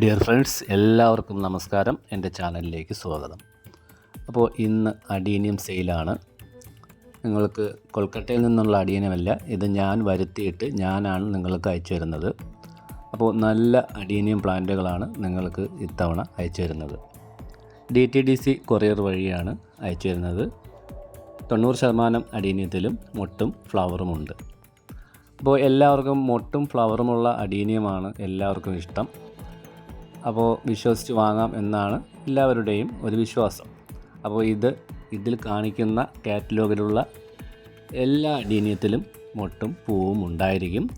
Dear friends എല്ലാവർക്കും നമസ്കാരം. എന്റെ ചാനലിലേക്ക് സ്വാഗതം. അപ്പോൾ ഇന്ന് അഡീനിയം സെയിലാണ്. നിങ്ങൾക്ക് കൊൽക്കട്ടയിൽ നിന്നുള്ള അഡീനിയമല്ല ഇത് ഞാൻ വരുത്തിയിട്ട് ഞാനാണ് നിങ്ങൾക്ക് അയച്ചു തരുന്നത്. അപ്പോൾ നല്ല അഡീനിയം പ്ലാന്റുകളാണ് നിങ്ങൾക്ക് ഇത്തവണ അയച്ചു തരുന്നത്. D T D C courier വഴിയാണ് അയച്ചു തരുന്നത്. തൊണ്ണൂറ് ശതമാനം അഡീനിയത്തിലും മൊട്ടും ഫ്ലവറുമുണ്ട് അപ്പോൾ എല്ലാവർക്കും മൊട്ടും ഫ്ലവറുമുള്ള അഡീനിയമാണ് എല്ലാവർക്കും ഇഷ്ടം. അപ്പോൾ വിശ്വസിച്ച് വാങ്ങാം എന്നാണ് എല്ലാവരുടെയും ഒരു വിശ്വാസം. അപ്പോൾ ഇത് ഇതിൽ കാണിക്കുന്ന കാറ്റലോഗിലുള്ള എല്ലാ ഡീനിയത്തിലും മൊട്ടും പൂവും ഉണ്ടായിരിക്കും.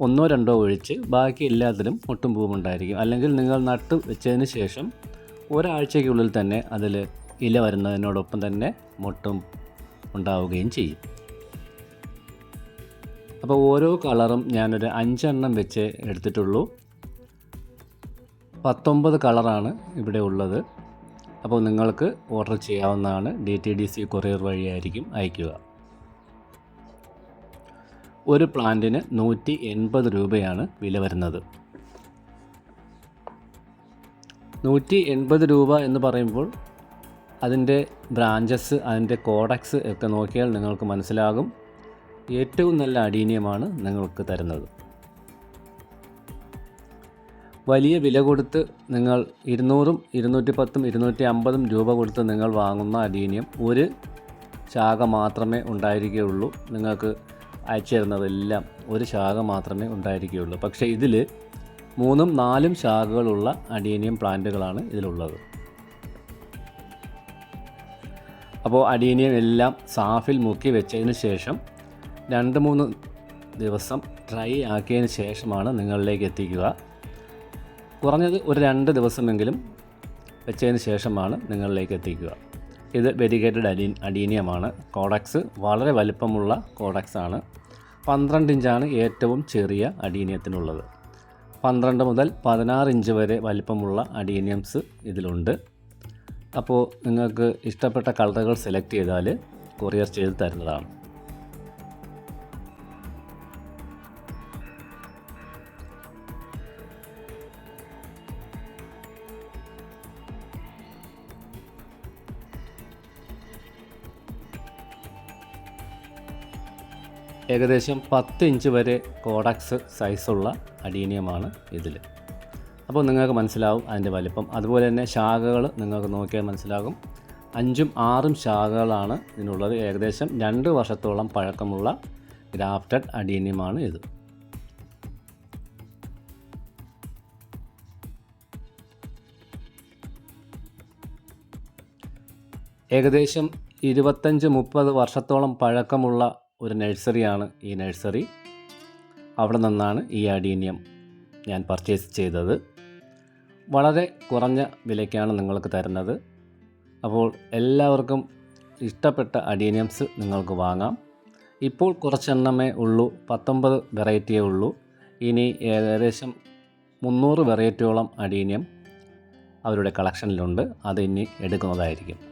ഒന്നോ രണ്ടോ ഒഴിച്ച് ബാക്കി എല്ലാത്തിലും മൊട്ടും പൂവും ഉണ്ടായിരിക്കും. അല്ലെങ്കിൽ നിങ്ങൾ നട്ട് വെച്ചതിന് ശേഷം ഒരാഴ്ചയ്ക്കുള്ളിൽ തന്നെ അതിൽ ഇല വരുന്നതിനോടൊപ്പം തന്നെ മൊട്ടും ഉണ്ടാവുകയും ചെയ്യും. അപ്പോൾ ഓരോ കളറും ഞാനൊരു അഞ്ചെണ്ണം വെച്ച് എടുത്തിട്ടുള്ളൂ. പത്തൊമ്പത് കളറാണ് ഇവിടെ ഉള്ളത്. അപ്പോൾ നിങ്ങൾക്ക് ഓർഡർ ചെയ്യാവുന്നതാണ് D T D C courier വഴിയായിരിക്കും അയയ്ക്കുക. ഒരു പ്ലാന്റിന് നൂറ്റി എൺപത് രൂപയാണ് വില വരുന്നത്. നൂറ്റി എൺപത് രൂപ എന്ന് പറയുമ്പോൾ അതിന്റെ ബ്രാഞ്ചസ് അതിന്റെ കോഡക്സ് ഒക്കെ നോക്കിയാൽ നിങ്ങൾക്ക് മനസ്സിലാകും. ഏറ്റവും നല്ല അടീനിയമാണ് നിങ്ങൾക്ക് തരുന്നത്. വലിയ വില കൊടുത്ത് നിങ്ങൾ ഇരുന്നൂറും ഇരുന്നൂറ്റി പത്തും ഇരുന്നൂറ്റി അമ്പതും രൂപ കൊടുത്ത് നിങ്ങൾ വാങ്ങുന്ന അലീനിയം ഒരു ശാഖ മാത്രമേ ഉണ്ടായിരിക്കുകയുള്ളൂ നിങ്ങൾക്ക് അയച്ചു തരുന്നതെല്ലാം ഒരു ശാഖ മാത്രമേ ഉണ്ടായിരിക്കുകയുള്ളൂ. പക്ഷേ ഇതിൽ മൂന്നും നാലും ശാഖകളുള്ള അഡീനിയം പ്ലാന്റുകളാണ് ഇതിലുള്ളത്. അപ്പോൾ അഡീനിയം എല്ലാം സാഫിൽ മുക്കി വെച്ചതിന് ശേഷം രണ്ട് മൂന്ന് ദിവസം ഡ്രൈ ആക്കിയതിന് ശേഷമാണ് നിങ്ങളിലേക്ക് എത്തിക്കുക. കുറഞ്ഞത് ഒരു രണ്ട് ദിവസമെങ്കിലും വെച്ചതിന് ശേഷമാണ് നിങ്ങളിലേക്ക് എത്തിക്കുക. ഇത് വെരിഗേറ്റഡ് അഡീ അഡീനിയമാണ് കോഡക്സ് വളരെ വലിപ്പമുള്ള കോഡക്സ് ആണ് പന്ത്രണ്ട് ഇഞ്ചാണ് ഏറ്റവും ചെറിയ അഡീനിയത്തിനുള്ളത് പന്ത്രണ്ട് മുതൽ പതിനാറ് ഇഞ്ച് വരെ വലിപ്പമുള്ള അഡീനിയംസ് ഇതിലുണ്ട്. അപ്പോൾ നിങ്ങൾക്ക് ഇഷ്ടപ്പെട്ട കളറുകൾ സെലക്ട് ചെയ്താൽ കൊറിയർ ചെയ്ത് തരുന്നതാണ്. ഏകദേശം പത്ത് ഇഞ്ച് വരെ കോഡക്സ് സൈസുള്ള അഡീനിയമാണ് ഇതിൽ. അപ്പോൾ നിങ്ങൾക്ക് മനസ്സിലാവും അതിന്റെ വലിപ്പം. അതുപോലെ തന്നെ ശാഖകൾ നിങ്ങൾക്ക് നോക്കിയാൽ മനസ്സിലാകും. അഞ്ചും ആറും ശാഖകളാണ് ഇതിനുള്ളത്. ഏകദേശം രണ്ട് വർഷത്തോളം പഴക്കമുള്ള ഗ്രാഫ്റ്റഡ് അഡീനിയമാണ് ഇത്. ഏകദേശം ഇരുപത്തഞ്ച് മുപ്പത് വർഷത്തോളം പഴക്കമുള്ള ഒരു നഴ്സറിയാണ് ഈ നഴ്സറി. അവിടെ നിന്നാണ് ഈ അഡീനിയം ഞാൻ പർച്ചേസ് ചെയ്തത്. വളരെ കുറഞ്ഞ വിലയ്ക്കാണ് നിങ്ങൾക്ക് തരുന്നത്. അപ്പോൾ എല്ലാവർക്കും ഇഷ്ടപ്പെട്ട അഡീനിയംസ് നിങ്ങൾക്ക് വാങ്ങാം. ഇപ്പോൾ കുറച്ചെണ്ണമേ ഉള്ളൂ പത്തൊമ്പത് വെറൈറ്റിയേ ഉള്ളൂ. ഇനി ഏകദേശം മുന്നൂറ് വെറൈറ്റിയോളം അഡീനിയം അവരുടെ കളക്ഷനിലുണ്ട്. അത് ഇനി എടുക്കുന്നതായിരിക്കും.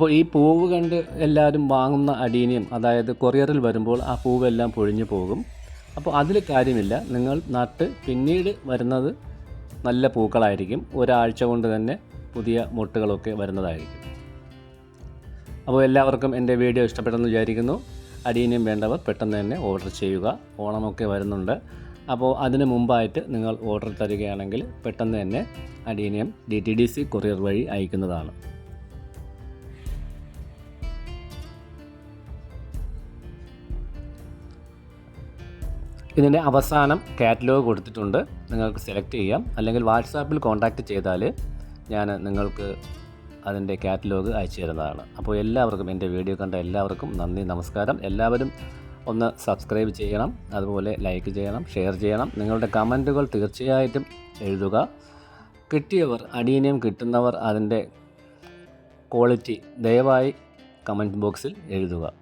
അപ്പോൾ ഈ പൂവ് കണ്ട് എല്ലാവരും വാങ്ങുന്ന അടീനിയം അതായത് കൊറിയറിൽ വരുമ്പോൾ ആ പൂവെല്ലാം പൊഴിഞ്ഞു പോകും. അപ്പോൾ അതിൽ കാര്യമില്ല. നിങ്ങൾ നട്ട് പിന്നീട് വരുന്നത് നല്ല പൂക്കളായിരിക്കും. ഒരാഴ്ച കൊണ്ട് തന്നെ പുതിയ മുട്ടുകളൊക്കെ വരുന്നതായിരിക്കും. അപ്പോൾ എല്ലാവർക്കും എന്റെ വീഡിയോ ഇഷ്ടപ്പെട്ടെന്ന് വിചാരിക്കുന്നു. അടീനിയം വേണ്ടവർ പെട്ടെന്ന് തന്നെ ഓർഡർ ചെയ്യുക. ഓണമൊക്കെ വരുന്നുണ്ട്. അപ്പോൾ അതിന് മുമ്പായിട്ട് നിങ്ങൾ ഓർഡർ തരികയാണെങ്കിൽ പെട്ടെന്ന് തന്നെ adenium D T D C courier വഴി അയക്കുന്നതാണ്. ഇതിന്റെ അവസാനം കാറ്റലോഗ് കൊടുത്തിട്ടുണ്ട്. നിങ്ങൾക്ക് സെലക്ട് ചെയ്യാം. അല്ലെങ്കിൽ വാട്സാപ്പിൽ കോൺടാക്റ്റ് ചെയ്താൽ ഞാൻ നിങ്ങൾക്ക് അതിന്റെ കാറ്റലോഗ് അയച്ചു തരുന്നതാണ്. അപ്പോൾ എല്ലാവർക്കും എന്റെ വീഡിയോ കണ്ട എല്ലാവർക്കും നന്ദി നമസ്കാരം. എല്ലാവരും ഒന്ന് സബ്സ്ക്രൈബ് ചെയ്യണം. അതുപോലെ ലൈക്ക് ചെയ്യണം ഷെയർ ചെയ്യണം. നിങ്ങളുടെ കമന്റുകൾ തീർച്ചയായിട്ടും എഴുതുക. കിട്ടിയവർ അടീനിയം കിട്ടുന്നവർ അതിന്റെ ക്വാളിറ്റി ദയവായി കമന്റ് ബോക്സിൽ എഴുതുക.